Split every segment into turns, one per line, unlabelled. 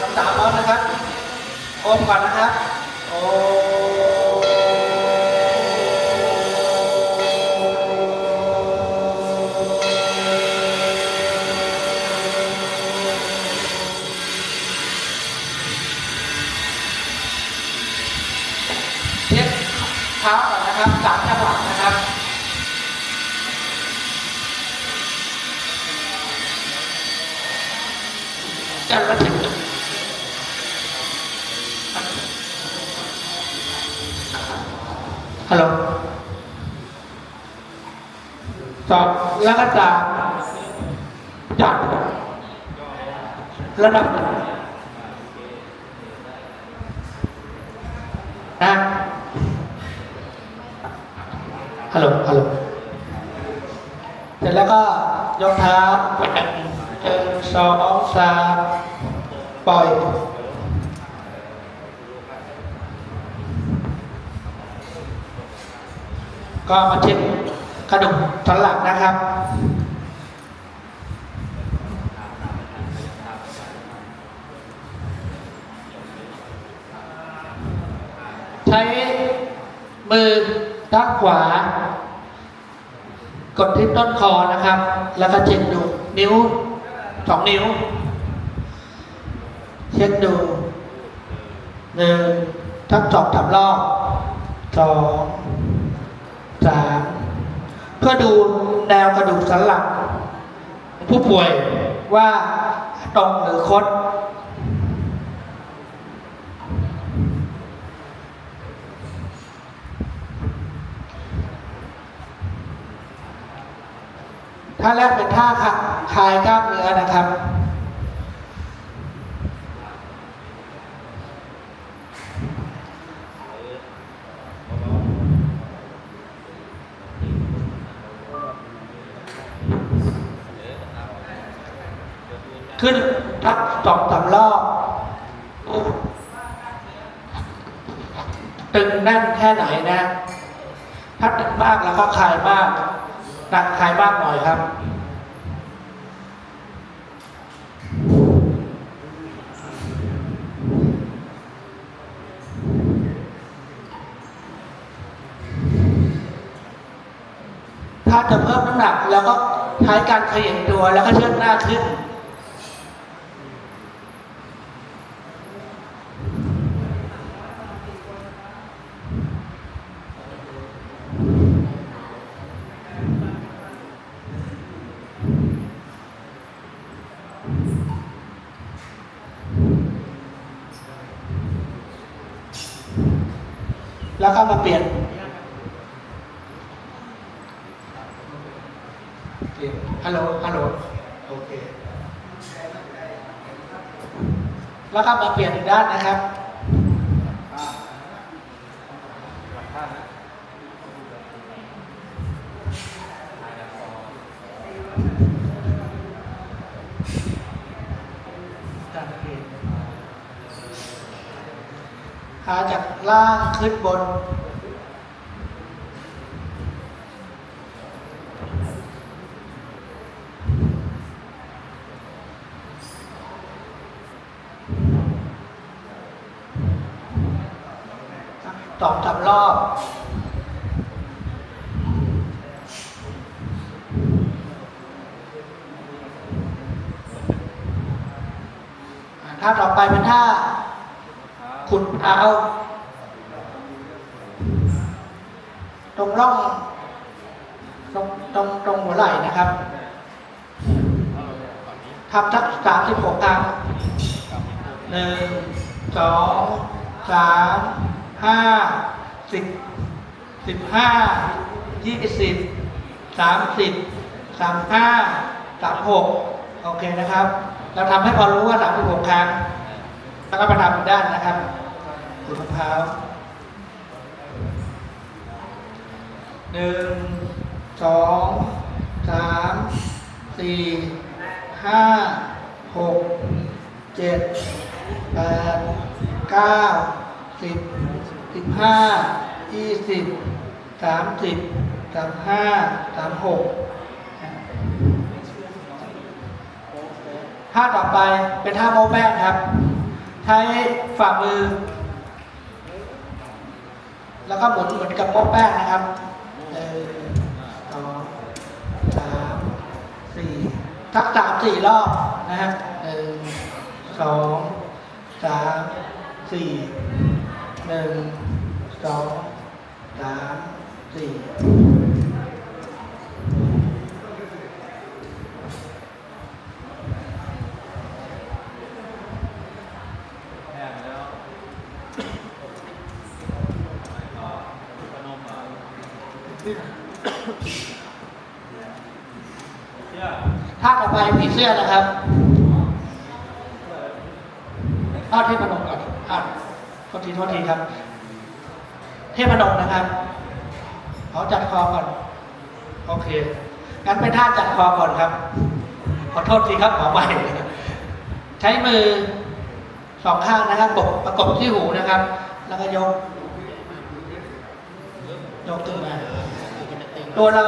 คำถามแล้วนะครับโอมก่อนนะครับโอ ฮัลโหลสอบแล้วก็จากจากระดับนะฮัลโหลฮัลโหลเสร็จแล้วก็ยกเท้าหนึ่งสองสามปล่อย ก็มาเช็ดกระดูกสันหลังนะครับ ใช้มือด้านขวา กดที่ต้นคอนะครับ แล้วก็เช็คดูนิ้วสองนิ้ว เช็คดูหนึ่งทั้งสองสามรอบสอง เพื่อดูแนวกระดูกสันหลังของผู้ป่วยว่าตรงหรือคดท่าแรกเป็นท่าคลายกล้ามเนื้อนะครับ ขึ้นทักสองสามรอบตึงแน่นแค่ไหนนะ ถ้าตึงมากแล้วก็คลายมากหนักคลายมากหน่อยครับ ถ้าจะเพิ่มน้ำหนักแล้วก็ใช้การเขย่งตัวแล้วก็เชิดหน้าขึ้น แล้วก็มาเปลี่ยนฮัลโหล ฮัลโหล โอเค แล้วก็มาเปลี่ยนอีกด้านนะครับ การเปลี่ยน ขาจากล่างขึ้นบนสองสามรอบท่าต่อไปเป็นท่า ขุดเท้าตรงร่อง ตรงตรงตรงหัวไหล่นะครับทำสักสามสิบหกครั้งหนึ่งสองสามห้าสิบสิบห้ายี่สิบสามสิบสามห้าสามหกโอเคนะครับ เราทำให้พอรู้ว่าสามสิบหกครั้งแล้วก็มาทำด้านนะครับ ขุดมะพร้าวหนึ่งสองสามสี่ห้าหกเจ็ดแปดเก้าสิบสิบห้ายี่สิบสามสิบสามห้าสามหกท่าต่อไปเป็นท่าโมแป้งครับ ใช้ฝ่ามือ แล้วก็หมุนเหมือนกับโป๊ะแป้งนะครับหนึ่งสองสามสี่ทักสามสี่รอบนะฮะหนึ่งสองสามสี่หนึ่งสองสามสี่
แห้งแล้วพนมอะเชื่อ
ท่าต่อไปผีเสื้อนะครับทอดเทพนมก่อนอะโทษทีโทษทีครับ เทพนมนะครับเขาจัดคอก่อน โอเค งั้นเป็นท่าจัดคอก่อนครับ ขอโทษทีครับหมอใบใช้มือสองข้างนะครับกดประกบที่หูนะครับ แล้วก็ยก ยกขึ้นมา ตัวเรา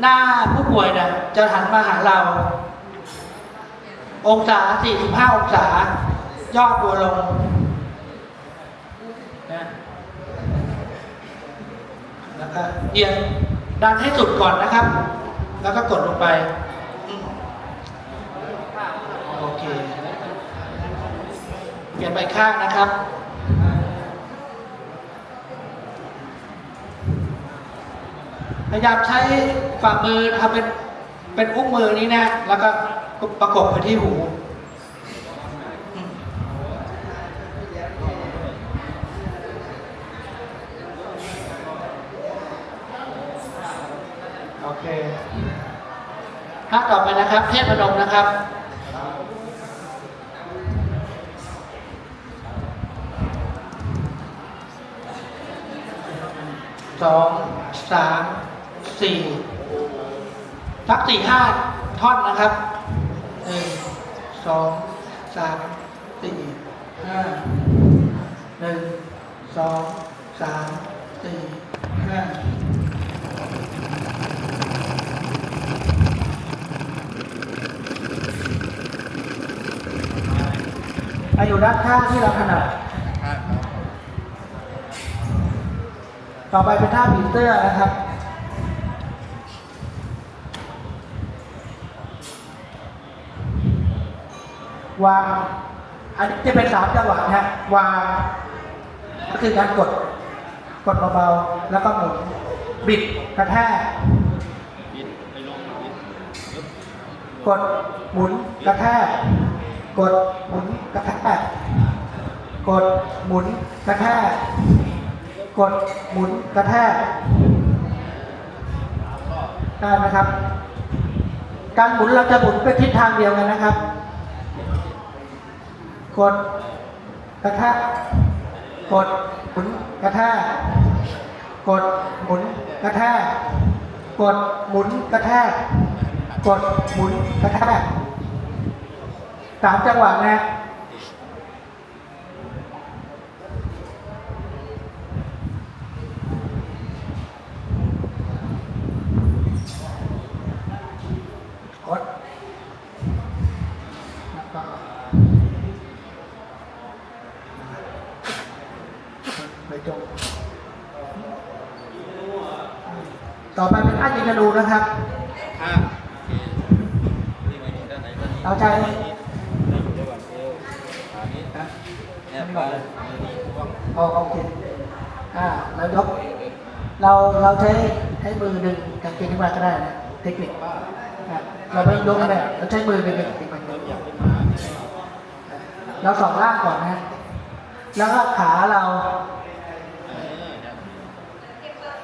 หน้าผู้ป่วยเนี่ยจะหันมาหาเรา องศา 45 องศา ย่อตัวลงนะแล้วก็เอียงดันให้สุดก่อนนะครับ แล้วก็กดลงไป โอเค เปลี่ยนไปข้างนะครับ พยายามใช้ฝ่ามือทำเป็นเป็นอุ้งมือนี้นะ แล้วก็ประกบไปที่หูโอเคท่าต่อไปนะครับ เทพนมนะครับสองสาม สี่สักสี่ห้าท่อนนะครับหนึ่งสองสามสี่ห้าหนึ่งสองสามสี่ห้าอายุด้านข้างที่เราถนัดต่อไปเป็นท่าผีเสื้อนะครับ วางอันนี้จะเป็นสามจังหวะนะฮะวางก็คือการกดกดเบาๆแล้วก็หมุนบิดกระแทกกดหมุนกระแทกกดหมุนกระแทกกดหมุนกระแทกกดหมุนกระแทกได้ไหมครับ การหมุนเราจะหมุนไปทิศทางเดียวกันนะครับ กดกระทะกดหมุนกระทะกดหมุนกระทะกดหมุนกระทะกดหมุนกระแทะสามจังหวะนะ กดแล้วก็ไป จงต่อไปเป็นท่ายิงธนูนะครับ
ข้างโอเคนี่มาอยู่ด้านไหนด้านนี้
เอาใจ
นี่อยู่ระหว่างเอวขานี้นะแนบไปมือนี้ว่าง
เอาโอเคอ่าแล้วยก เราเราใช้ใช้มือดึงกางเกงขึ้นมาก็ได้นะเทคนิคอะเราไม่ยกก็ได้เราใช้มือดึงกางเกงมา
เริ่มอยากขึ้นมา
เราสองล่างก่อนนะแล้วก็ขาเรา
เออเนี่ย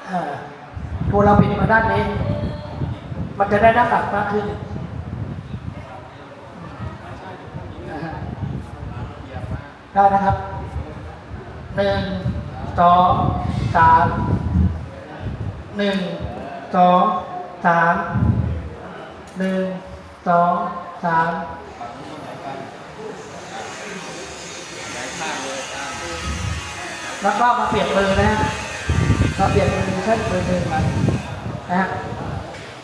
เอ่อ ตัวเราบิดมาด้านนี้ มันจะได้น้ำหนักมากขึ้นนะฮะ
เหยียบมา
ได้นะครับหนึ่งสองสามหนึ่งสองสามหนึ่งสองสาม
ฝั่งนู้นไหนกันไหนข้างเลยข้าง
แล้วก็มาเปลี่ยนมือนะฮะ มาเปลี่ยนมือใช้มือหนึ่งมานะฮะ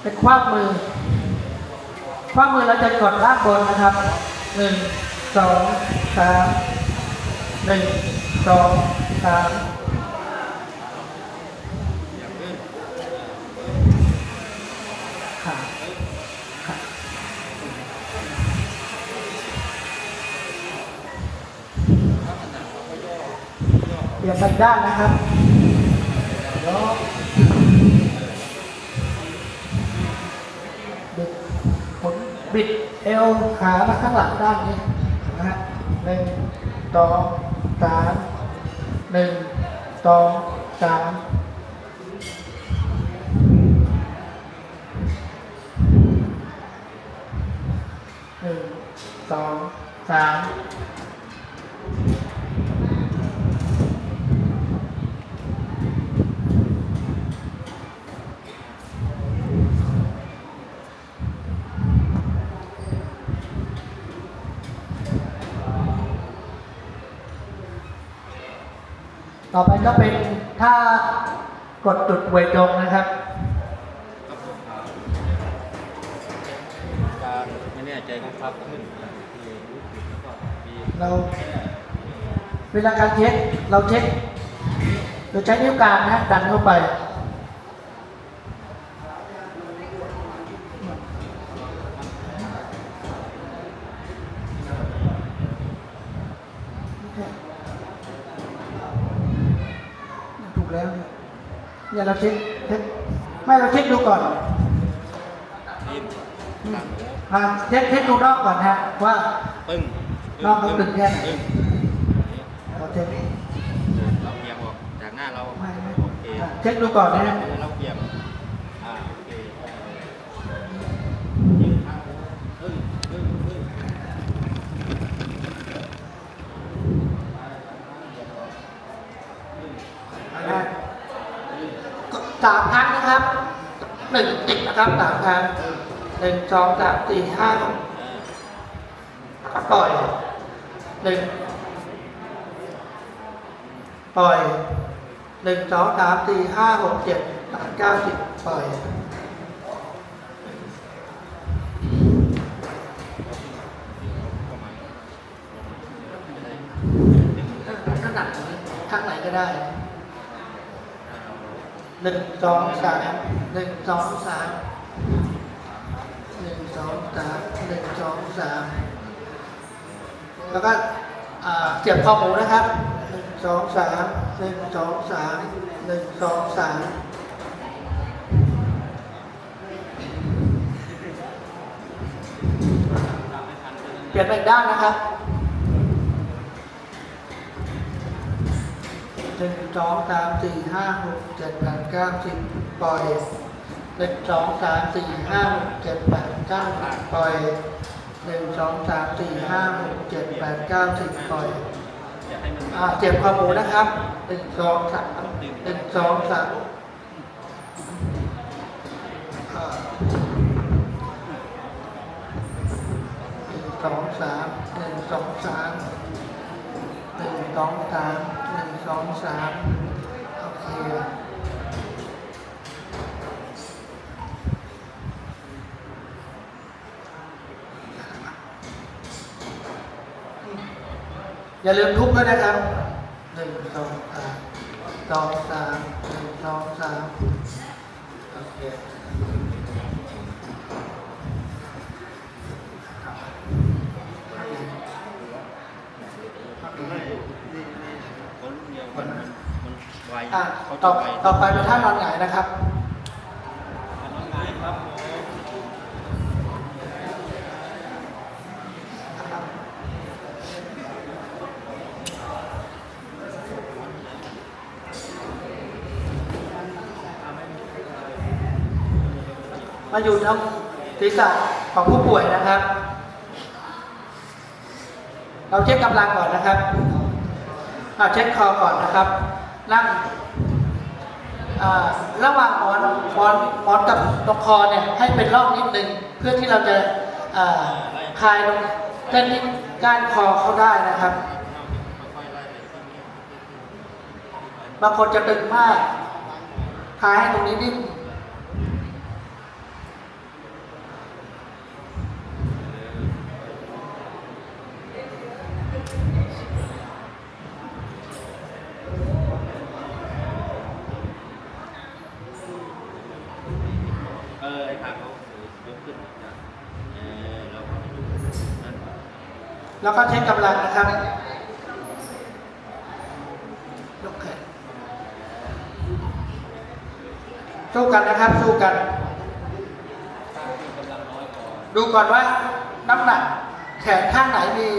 เป็นคว้ามือ คว้ามือเราจะกดล่างบนนะครับหนึ่งสองสามหนึ่งสองสาม
อย่าขึ้น
ขาขาเปลี่ยนไปอีกด้านนะครับิดเอวขามาข้างหลังด้านนี้นะฮะหนึ่งสองสามหนึ่งสองสามหนึ่งสองสาม ต่อไปก็เป็นท่ากดจุดเวทดงนะครับ
ครับผมการไม่แน่ใจก็พับขึ้นที่รู้สึกแล้วก็มี
เราเวลาการเช็คเราเช็คเราใช้นิ้วกลางนะดันเข้าไป ถูกแล้วเนี่ย เนี่ยเราเช็คเช็คไม่เราเช็คดูก่อน
ยิ้มต่างหู
อ่าเช็คเช็คดูนอกก่อนฮะว่า
ปึ้ง
น้องเขาตึงแค่ไหน
ปึ้ง
เราเช็ค
เราเอียงออกจากหน้าเรา
ไม่ไม่
โอเค
อะเช็คดูก่อนนะฮะ
เราเอียงอ่าโอเคยิ้มต่างหูปึ้งปึ้งปึ้ง
อะก็ สามครั้งนะครับหนึ่งติดนะครับสามครั้งหนึ่งสองสามสี่ห้าหก
อ่า
ปล่อยหนึ่งปล่อยหนึ่งสองสามสี่ห้าหกเจ็ดแปดเก้าสิบปล่อยน้ำหนักข้างไหนก็ได้ หนึ่งสองสามหนึ่งสองสามหนึ่งสองสามหนึ่งสองสามแล้วก็เสียบคอหมูนะครับหนึ่งสองสามหนึ่งสองสามหนึ่งสองสามเปลี่ยนไปด้านนะครับ หนึ่งสองสามสี่ห้าหกเจ็ดแปดเก้าสิบปล่อยหนึ่งสองสามสี่ห้าหกเจ็ดแปดเก้าปล่อยหนึ่งสองสามสี่ห้าหกเจ็ดแปดเก้าสิบปล่อย
อ่า
เจ็บคอหมูนะครับหนึ่งสองสามหนึ่งสองสามหนึ่งสองสามหนึ่งสองสามหนึ่งสองสาม สองสามโอเคอย่าลืมทุบด้วยนะครับหนึ่งสองสามสองสามหนึ่งสองสามโอเค
ว
อะ
เขา
ต่อ
จะไว
ต่อไปเป็นท่านอนหงายนะครับ
น้องนายครับผม
มาอยู่ทางศีรษะของผู้ป่วยนะครับ เราเช็คกำลังก่อนนะครับเอาเช็คคอก่อนนะครับ นั่งระหว่างหมอนหมอนหมอนกับตรงคอเนี่ยให้เป็นร่องนิดนึงเพื่อที่เราจะคลายตรงเส้นที่ก้านคอเขาได้นะครับ บางคนจะตึงมากคลายให้ตรงนี้นิ อ
ไอ้ผัเขายกขึ้นจากเออเราก็ไม่รู้นั่น
แล้วก็ใช้กำลังนะครับยกแขนสู้กันนะครับสู้กัน ดูก่อนว่าน้ำหนักแขนข้างไหนมี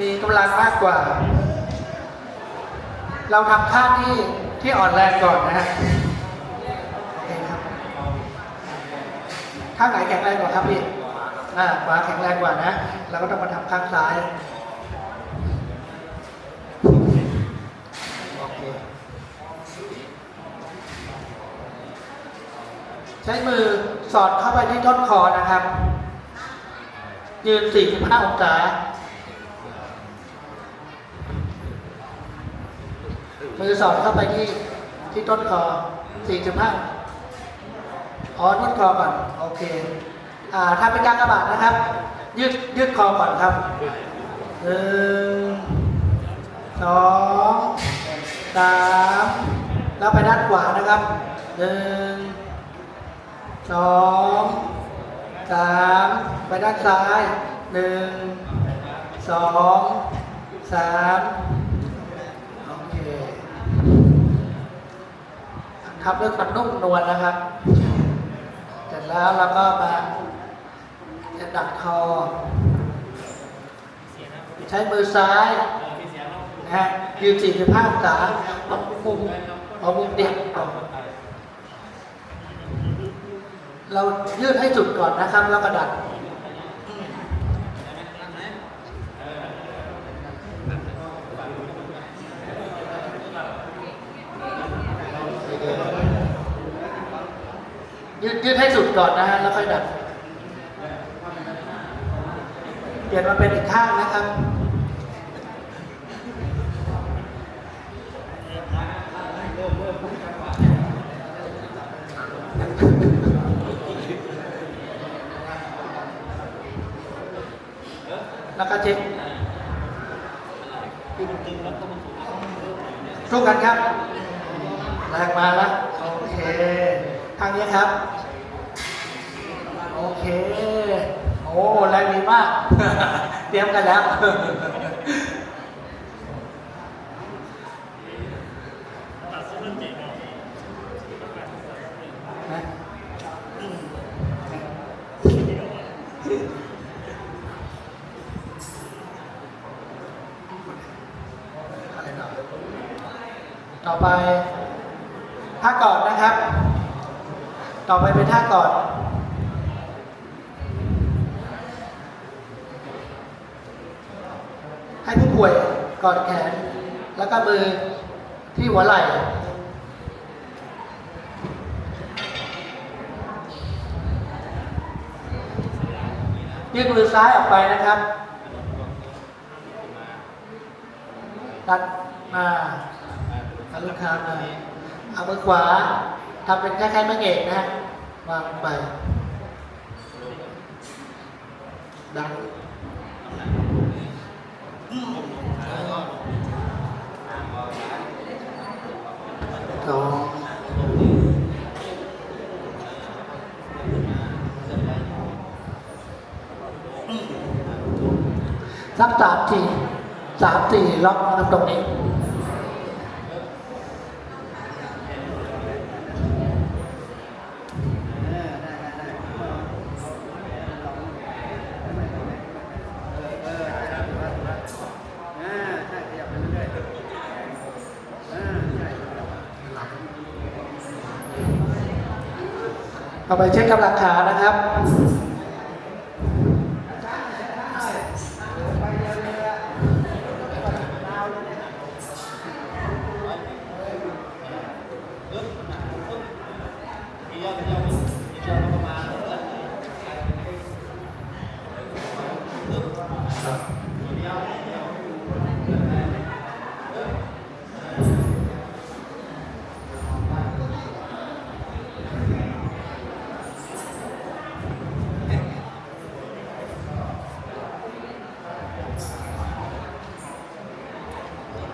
มีกำลังมากกว่า เราทำข้างที่ที่อ่อนแรงก่อนนะฮะ ข้างไหนแข็งแรงกว่าครับพี่อ่าขวาแข็งแรงกว่านะเราก็ต้องมาทำข้างซ้ายใช้มือสอดเข้าไปที่ต้นคอนะครับ ยืน 45 องศามือสอดเข้าไปที่ที่ต้นคอ 45 อ๋อต้นคอก่อน โอเค อ่าถ้าเป็นการกระบาดนะครับ ยืดยืดคอก่อนครับหนึ่งสองสามแล้วไปด้านขวานะครับหนึ่งสองสามไปด้านซ้ายหนึ่งสองสามโอเคทำด้วยความนุ่มนวลนะครับ ร็จแล้วเราก็มาจะดักคอ ใช้มือซ้ายนะฮะยืน45องศาเอามุมเอามุมเดียวก่อนเรายืดให้สุดก่อนนะครับ แล้วก็ดัด ยืดยืดให้สุดก่อนนะฮะแล้วค่อยดัดเปลี่ยนมาเป็นอีกข้างนะครับ แล้วก็เช็คสู้กันครับแรงมาแล้วโอเค ทางนี้ครับ โอเค โอ้แรงดีมาก เตรียมกันแล้ว นะอะไรต่อต่อไปท่ากอดนะครับ ต่อไปเป็น ท่ากอดให้ผู้ป่วยกอดแขน แล้วก็มือที่หัวไหล่ยืดมือซ้ายออกไปนะครับดันมาเอาลูกค้ามาเอามือขวาทำเป็นคล้ายๆแม่เหงกนะฮะ วางไป ดันสองสักสามทีสามสี่ล็อกครับตรงนี้ เอาไปเช็คกำลังขานะครับ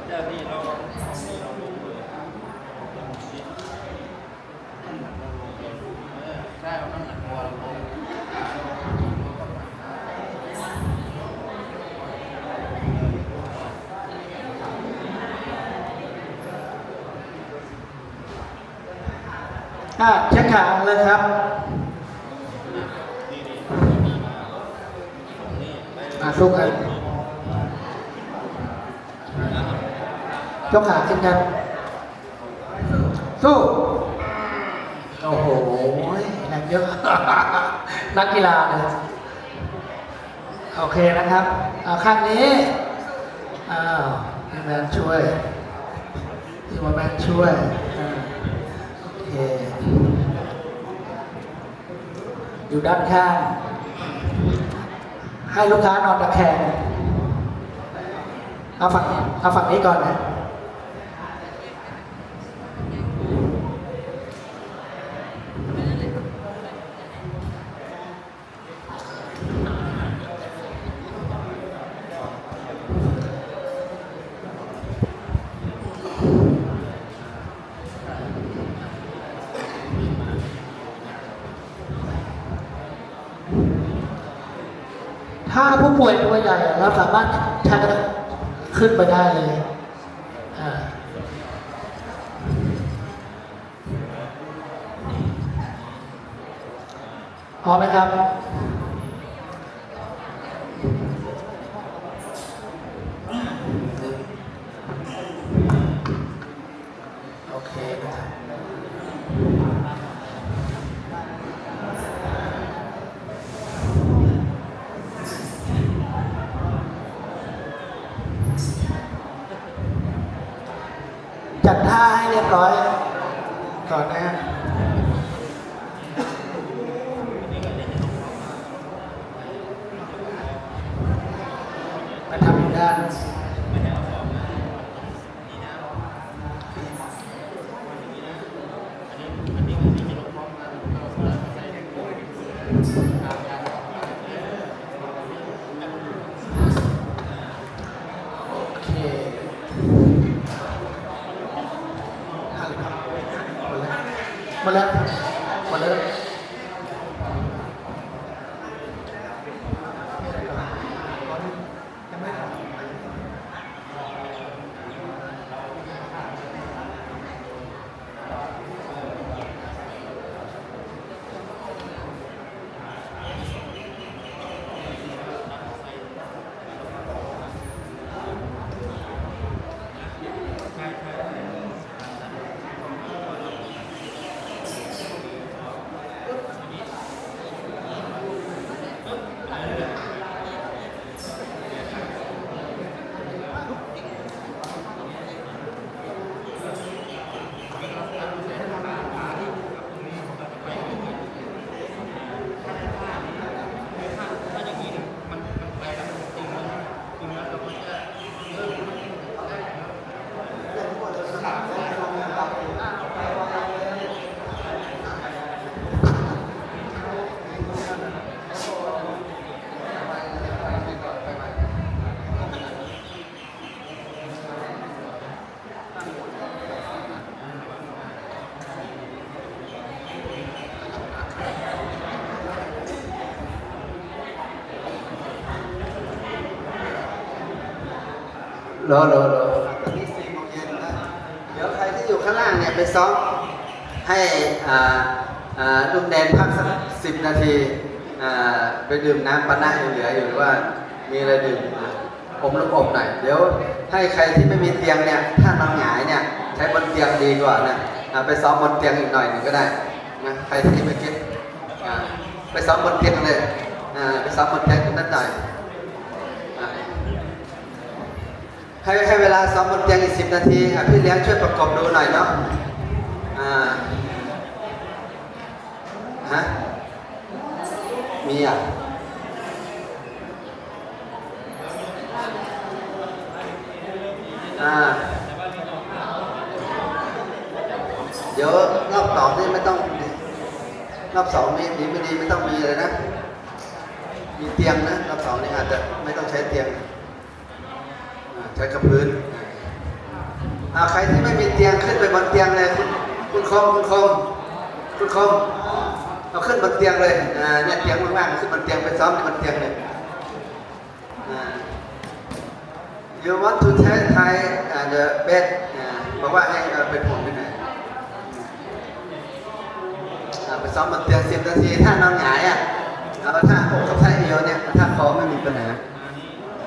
เจ้าที่เราได้เอาน้ำหนักตัวเราลง่ะเช็คขาเลยครับอะสู้กันยกขาขึ้นครับสู้โอ้โหแรงเยอะนักกีฬาเลยโอเคนะครับเอาข้างนี้อ้าวพี่แมนช่วยพี่วอแมนช่วย เคอยู่ด้านข้าง ให้ลูกค้านอนตะแคงเอาฝั่งเอาฝั่งนี้ก่อนนะ ถ้าผู้ป่วยตัวใหญ่เราสามารถชัก ขึ้นไปได้เลยอ่าพอไหมครับ โอเคนะครับจัดท่า ให้เรียบร้อย ก่อนนะฮะไปทำอยู่ด้าน โอเคหมดแล้วหมดแล้วหมดแล้วยังไม่ทำ
รอรอรอตอนนี้สี่โมงเย็นนะเดี๋ยวใครที่อยู่ข้างล่างเนี่ยไปซ้อมให้อ่าอ่าลุงแดนพักสักสิบนาทีอ่าไปดื่มน้ำปานะยังเหลืออยู่หรือว่ามีอะไรดื่มผมลูกอมหน่อยเดี๋ยวให้ใครที่ไม่มีเตียงเนี่ยถ้านอนหงายเนี่ยใช้บนเตียงดีกว่านะไปซ้อมบนเตียงอีกหน่อยหนึ่งก็ได้นะใครที่ไม่คิดไปซ้อมบนเตียงเลยไปซ้อมบนเตียงตรงนั้นหน่อยอ่า ให้ให้เวลาซ้อมบนเตียงอีกสิบนาทีพี่เลี้ยงช่วยประกบดูหน่อยเนาะอ่าฮะมีอะอ่าเดี๋ยวรอบสองนี่ไม่ต้องรอบสองนี่ดีไม่ดีไม่ต้องมีเลยนะ มีเตียงนะรอบสองนี่อาจจะไม่ต้องใช้เตียง ใช้กับพื้นอาใครที่ไม่มีเตียงขึ้นไปบนเตียงเลยคุณคุณคมคุณคมคุณคมเอาขึ้นบนเตียงเลยอ่าเนี่ยเตียงว่างๆขึ้นบนเตียงไปซ้อมบนเตียงเลยอ่า you want to tell Thai uh, the bed บอกว่าให้เอาไปผมไปไหนไปซ้อมบนเตียงสิบนาทีถ้านอนหงายอะเอาท่าอกกับท่าเอวเนี่ยท่าคอไม่มีปัญหา